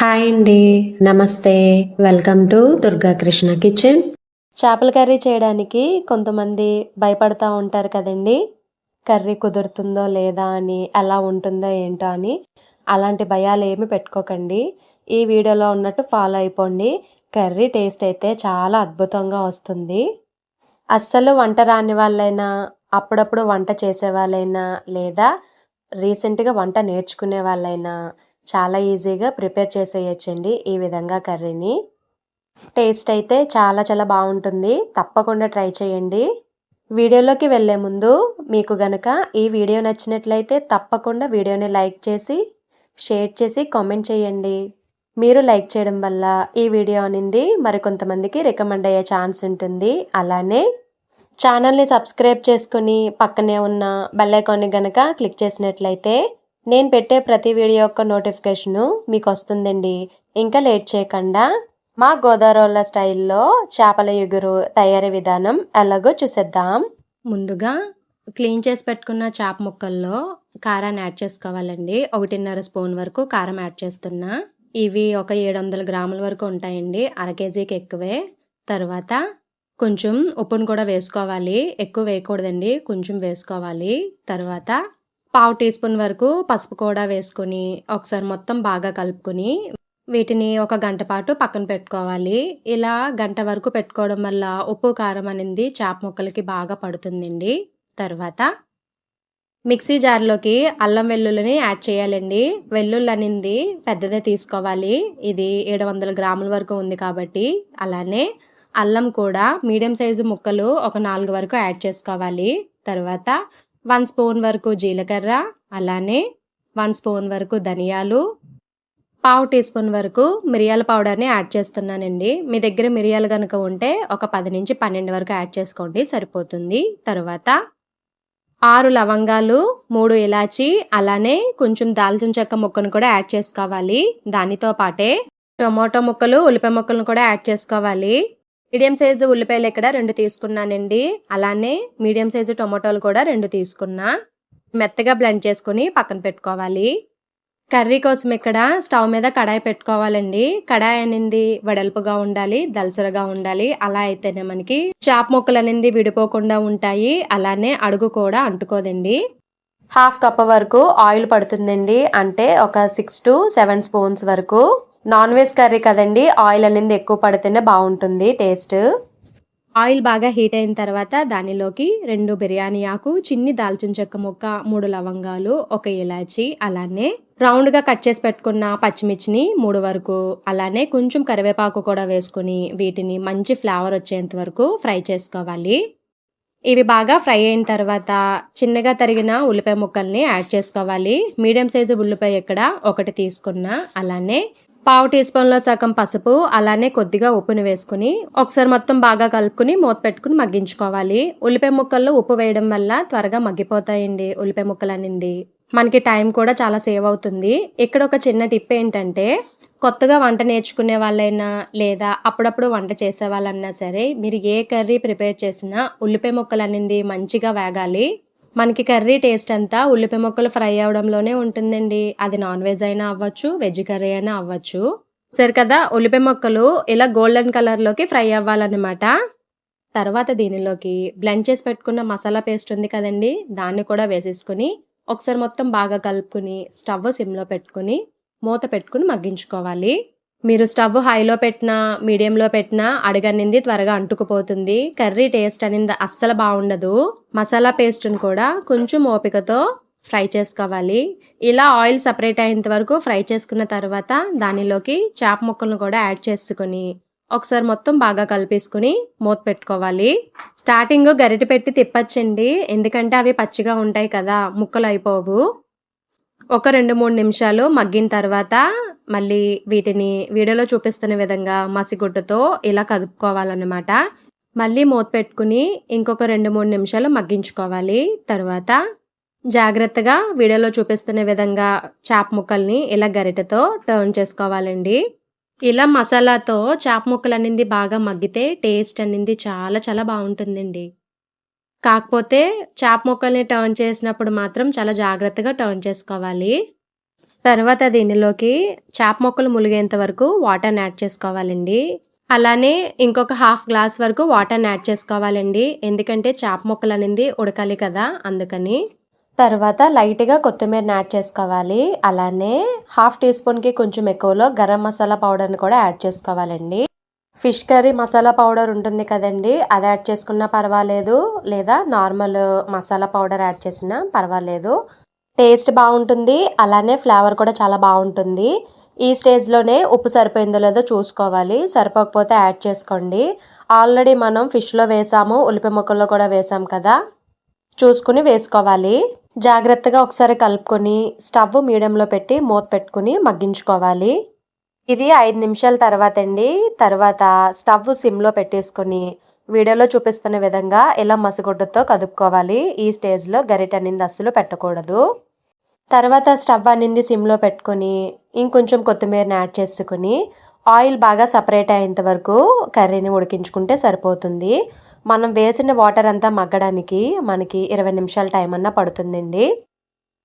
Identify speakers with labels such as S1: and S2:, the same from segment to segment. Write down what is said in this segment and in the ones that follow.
S1: Hi అండి. నమస్తే. Welcome to Durga Krishna kitchen.
S2: చేపల కర్రీ చేయడానికి కొంతమంది భయపడతా ఉంటారు కదండి. కర్రీ కుదురుతుందో లేదా అని ఎలా ఉంటుందో ఏంటో అని. అలాంటి భయాలు ఏమి పెట్టుకోకండి. ఈ వీడియోలో ఉన్నట్టు ఫాలో అయిపోండి. కర్రీ టేస్ట్ అయితే చాలా అద్భుతంగా వస్తుంది. అస్సలు వంట రాని వాళ్ళైనా అప్పుడప్పుడు వంట చేసే వాళ్ళైనా లేదా రీసెంట్గా వంట నేర్చుకునే వాళ్ళైనా చాలా ఈజీగా ప్రిపేర్ చేసేయచ్చండి ఈ విధంగా కర్రీని. టేస్ట్ అయితే చాలా చాలా బాగుంటుంది. తప్పకుండా ట్రై చేయండి. వీడియోలోకి వెళ్ళే ముందు మీకు గనక ఈ వీడియో నచ్చినట్లయితే తప్పకుండా వీడియోని లైక్ చేసి షేర్ చేసి కామెంట్ చేయండి. మీరు లైక్ చేయడం వల్ల ఈ వీడియో అనేది మరికొంతమందికి రికమెండ్ అయ్యే ఛాన్స్ ఉంటుంది. అలానే ఛానల్ని సబ్స్క్రైబ్ చేసుకుని పక్కనే ఉన్న బెల్ ఐకాన్ని గనక క్లిక్ చేసినట్లయితే నేను పెట్టే ప్రతి వీడియో యొక్క నోటిఫికేషను మీకు వస్తుందండి ఇంకా లేట్ చేయకుండా మా గోదావరి స్టైల్లో చేపల ఎగురు తయారీ విధానం ఎలాగో చూసేద్దాం. ముందుగా క్లీన్ చేసి పెట్టుకున్న చేప ముక్కల్లో కారాన్ని యాడ్ చేసుకోవాలండి. ఒకటిన్నర స్పూన్ వరకు కారం యాడ్ చేస్తున్నా. ఇవి ఒక ఏడు వందల గ్రాముల వరకు ఉంటాయండి. అర కేజీకి ఎక్కువే. తర్వాత కొంచెం ఉప్పును కూడా వేసుకోవాలి. ఎక్కువ వేయకూడదండి. కొంచెం వేసుకోవాలి. తర్వాత పావు టీ స్పూన్ వరకు పసుపు కూడా వేసుకొని ఒకసారి మొత్తం బాగా కలుపుకొని వీటిని ఒక గంట పాటు పక్కన పెట్టుకోవాలి. ఇలా గంట వరకు పెట్టుకోవడం వల్ల ఉప్పు కారం అనేది చేప ముక్కలకి బాగా పడుతుందండి. తర్వాత మిక్సీ జార్లోకి అల్లం వెల్లుల్లిని యాడ్ చేయాలండి. వెల్లుల్లి అనేది పెద్దదే తీసుకోవాలి. ఇది ఏడు వందల గ్రాముల వరకు ఉంది కాబట్టి అలానే అల్లం కూడా మీడియం సైజు ముక్కలు ఒక నాలుగు వరకు యాడ్ చేసుకోవాలి. తర్వాత వన్ స్పూన్ వరకు జీలకర్ర అలానే వన్ స్పూన్ వరకు ధనియాలు పావు టీ స్పూన్ వరకు మిరియాల పౌడర్ని యాడ్ చేస్తున్నానండి. మీ దగ్గర మిరియాలు కనుక ఉంటే ఒక పది నుంచి పన్నెండు వరకు యాడ్ చేసుకోండి సరిపోతుంది. తర్వాత ఆరు లవంగాలు మూడు ఇలాచి అలానే కొంచెం దాల్చిన చెక్క ముక్కను కూడా యాడ్ చేసుకోవాలి. దానితో పాటే టొమాటో ముక్కలు ఉల్లిపాయ ముక్కలను కూడా యాడ్ చేసుకోవాలి. మీడియం సైజు ఉల్లిపాయలు ఇక్కడ రెండు తీసుకున్నానండి. అలానే మీడియం సైజు టొమాటోలు కూడా రెండు తీసుకున్నా. మెత్తగా బ్లెండ్ చేసుకుని పక్కన పెట్టుకోవాలి. కర్రీ కోసం ఇక్కడ స్టవ్ మీద కడాయి పెట్టుకోవాలండి. కడాయి అనేది వెడల్పుగా ఉండాలి దలసరగా ఉండాలి. అలా అయితేనే మనకి చాప్ ముక్కలు అనేది విడిపోకుండా ఉంటాయి. అలానే అడుగు కూడా అంటుకోదండి. హాఫ్ కప్ వరకు ఆయిల్ పడుతుందండి. అంటే ఒక సిక్స్ టు సెవెన్ స్పూన్స్ వరకు నాన్ వెజ్ కర్రీ కదండి ఆయిల్ అనేది ఎక్కువ పడితేనే బాగుంటుంది టేస్ట్. ఆయిల్ బాగా హీట్ అయిన తర్వాత దానిలోకి రెండు బిర్యానీ ఆకు చిన్ని దాల్చిన చెక్క ముక్క మూడు లవంగాలు ఒక ఇలాచి అలానే రౌండ్గా కట్ చేసి పెట్టుకున్న పచ్చిమిర్చిని మూడు వరకు అలానే కొంచెం కరివేపాకు కూడా వేసుకుని వీటిని మంచి ఫ్లేవర్ వచ్చేంత వరకు ఫ్రై చేసుకోవాలి. ఇవి బాగా ఫ్రై అయిన తర్వాత చిన్నగా తరిగిన ఉల్లిపాయ ముక్కల్ని యాడ్ చేసుకోవాలి. మీడియం సైజు ఉల్లిపాయ ఇక్కడ ఒకటి తీసుకున్న అలానే పావు టీ స్పూన్లో సగం పసుపు అలానే కొద్దిగా ఉప్పుని వేసుకుని ఒకసారి మొత్తం బాగా కలుపుకుని మూత పెట్టుకుని మగ్గించుకోవాలి. ఉల్లిపాయ ముక్కల్లో ఉప్పు వేయడం వల్ల త్వరగా మగ్గిపోతాయండి ఉల్లిపాయ ముక్కలు అనింది. మనకి టైం కూడా చాలా సేవ్ అవుతుంది. ఇక్కడ ఒక చిన్న టిప్ ఏంటంటే కొత్తగా వంట నేర్చుకునే వాళ్ళైనా లేదా అప్పుడప్పుడు వంట చేసే వాళ్ళన్నా సరే మీరు ఏ కర్రీ ప్రిపేర్ చేసినా ఉల్లిపాయ ముక్కలు అనేది మంచిగా వేగాలి. మనకి కర్రీ టేస్ట్ అంతా ఉల్లిపాయ ముక్కలు ఫ్రై అవడంలోనే ఉంటుందండి. అది నాన్ వెజ్ అయినా అవ్వచ్చు వెజ్ కర్రీ అయినా అవ్వచ్చు. సరే కదా ఉల్లిపాయ ముక్కలు ఇలా గోల్డెన్ కలర్లోకి ఫ్రై అవ్వాలన్నమాట. తర్వాత దీనిలోకి బ్లెండ్ చేసి పెట్టుకున్న మసాలా పేస్ట్ ఉంది కదండి దాన్ని కూడా వేసేసుకుని ఒకసారి మొత్తం బాగా కలుపుకుని స్టవ్ సిమ్లో పెట్టుకుని మూత పెట్టుకుని మగ్గించుకోవాలి. మీరు స్టవ్ హైలో పెట్టినా మీడియంలో పెట్టినా అడగనింది త్వరగా అంటుకుపోతుంది. కర్రీ టేస్ట్ అనేది అస్సలు బాగుండదు. మసాలా పేస్ట్ని కూడా కొంచెం ఓపికతో ఫ్రై చేసుకోవాలి. ఇలా ఆయిల్ సపరేట్ అయ్యేంత వరకు ఫ్రై చేసుకున్న తర్వాత దానిలోకి చేప ముక్కలను కూడా యాడ్ చేసుకుని ఒకసారి మొత్తం బాగా కలిపేసుకుని మూత పెట్టుకోవాలి. స్టార్టింగ్ గరిటె పెట్టి తిప్పచ్చండి. ఎందుకంటే అవి పచ్చిగా ఉంటాయి కదా ముక్కలు అయిపోవు. ఒక రెండు మూడు నిమిషాలు మగ్గిన తర్వాత మళ్ళీ వీటిని వీడియోలో చూపిస్తున్న విధంగా మసిగుడ్డతో ఇలా కదుపుకోవాలన్నమాట. మళ్ళీ మూత పెట్టుకుని ఇంకొక రెండు మూడు నిమిషాలు మగ్గించుకోవాలి. తర్వాత జాగ్రత్తగా వీడియోలో చూపిస్తున్న విధంగా చాప ముక్కల్ని ఇలా గరిటెతో టర్న్ చేసుకోవాలండి. ఇలా మసాలాతో చాప ముక్కలు అనేది బాగా మగ్గితే టేస్ట్ అనేది చాలా చాలా బాగుంటుందండి. కాకపోతే చేప ముక్కల్ని టర్న్ చేసినప్పుడు మాత్రం చాలా జాగ్రత్తగా టర్న్ చేసుకోవాలి. తర్వాత దీనిలోకి చేప ముక్కలు ములిగేంత వరకు వాటర్ని యాడ్ చేసుకోవాలండి. అలానే ఇంకొక హాఫ్ గ్లాస్ వరకు వాటర్ని యాడ్ చేసుకోవాలండి. ఎందుకంటే చేప ముక్కలు అనేది ఉడకాలి కదా అందుకని. తర్వాత లైట్గా కొత్తిమీరని యాడ్ చేసుకోవాలి. అలానే హాఫ్ టీ స్పూన్కి కొంచెం ఎక్కువలో గరం మసాలా పౌడర్ని కూడా యాడ్ చేసుకోవాలండి. ఫిష్ కర్రీ మసాలా పౌడర్ ఉంటుంది కదండి అది యాడ్ చేసుకున్నా పర్వాలేదు. లేదా నార్మల్ మసాలా పౌడర్ యాడ్ చేసినా పర్వాలేదు. టేస్ట్ బాగుంటుంది అలానే ఫ్లేవర్ కూడా చాలా బాగుంటుంది. ఈ స్టేజ్లోనే ఉప్పు సరిపోయిందో లేదో చూసుకోవాలి. సరిపోకపోతే యాడ్ చేసుకోండి. ఆల్రెడీ మనం ఫిష్లో వేసాము ఉల్లిపాయ ముక్కల్లో కూడా వేసాం కదా. చూసుకుని వేసుకోవాలి. జాగ్రత్తగా ఒకసారి కలుపుకొని స్టవ్ మీడియంలో పెట్టి మూత పెట్టుకుని మగ్గించుకోవాలి. ఇది ఐదు నిమిషాల తర్వాత అండి. తర్వాత స్టవ్ సిమ్లో పెట్టేసుకొని వీడియోలో చూపిస్తున్న విధంగా ఇలా మసిగుడ్డతో కదుపుకోవాలి. ఈ స్టేజ్లో గరిట అనేది అస్సలు పెట్టకూడదు. తర్వాత స్టవ్ అనింది సిమ్లో పెట్టుకొని ఇంకొంచెం కొత్తిమీరని యాడ్ చేసుకుని ఆయిల్ బాగా సపరేట్ అయ్యేంత వరకు కర్రీని ఉడికించుకుంటే సరిపోతుంది. మనం వేసిన వాటర్ అంతా మగ్గడానికి మనకి ఇరవై నిమిషాల టైం అన్నా పడుతుందండి.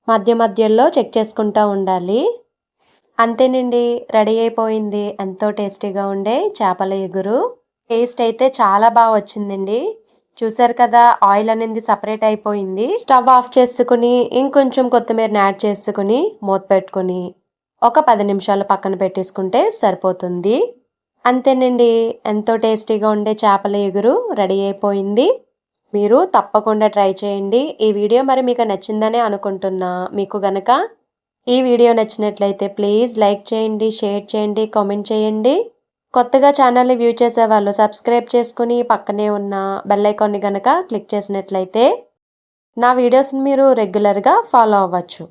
S2: మధ్య మధ్యలో చెక్ చేసుకుంటూ ఉండాలి. అంతేనండి రెడీ అయిపోయింది. ఎంతో టేస్టీగా ఉండే చేపల ఎగురు. టేస్ట్ అయితే చాలా బాగా వచ్చిందండి. చూసారు కదా ఆయిల్ అనేది సపరేట్ అయిపోయింది. స్టవ్ ఆఫ్ చేసుకుని ఇంకొంచెం కొత్తిమీరని యాడ్ చేసుకుని మూత పెట్టుకుని ఒక పది నిమిషాలు పక్కన పెట్టేసుకుంటే సరిపోతుంది. అంతేనండి ఎంతో టేస్టీగా ఉండే చేపల ఎగురు రెడీ అయిపోయింది. మీరు తప్పకుండా ట్రై చేయండి. ఈ వీడియో మరి మీకు నచ్చిందనే అనుకుంటున్నా. మీకు గనక ఈ వీడియో నచ్చినట్లయితే ప్లీజ్ లైక్ చేయండి షేర్ చేయండి కామెంట్ చేయండి. కొత్తగా ఛానల్ని వ్యూ చేసే వాళ్ళు సబ్స్క్రైబ్ చేసుకుని పక్కనే ఉన్న బెల్ ఐకాన్ని కనుక క్లిక్ చేసినట్లయితే నా వీడియోస్ని మీరు రెగ్యులర్గా ఫాలో అవ్వచ్చు.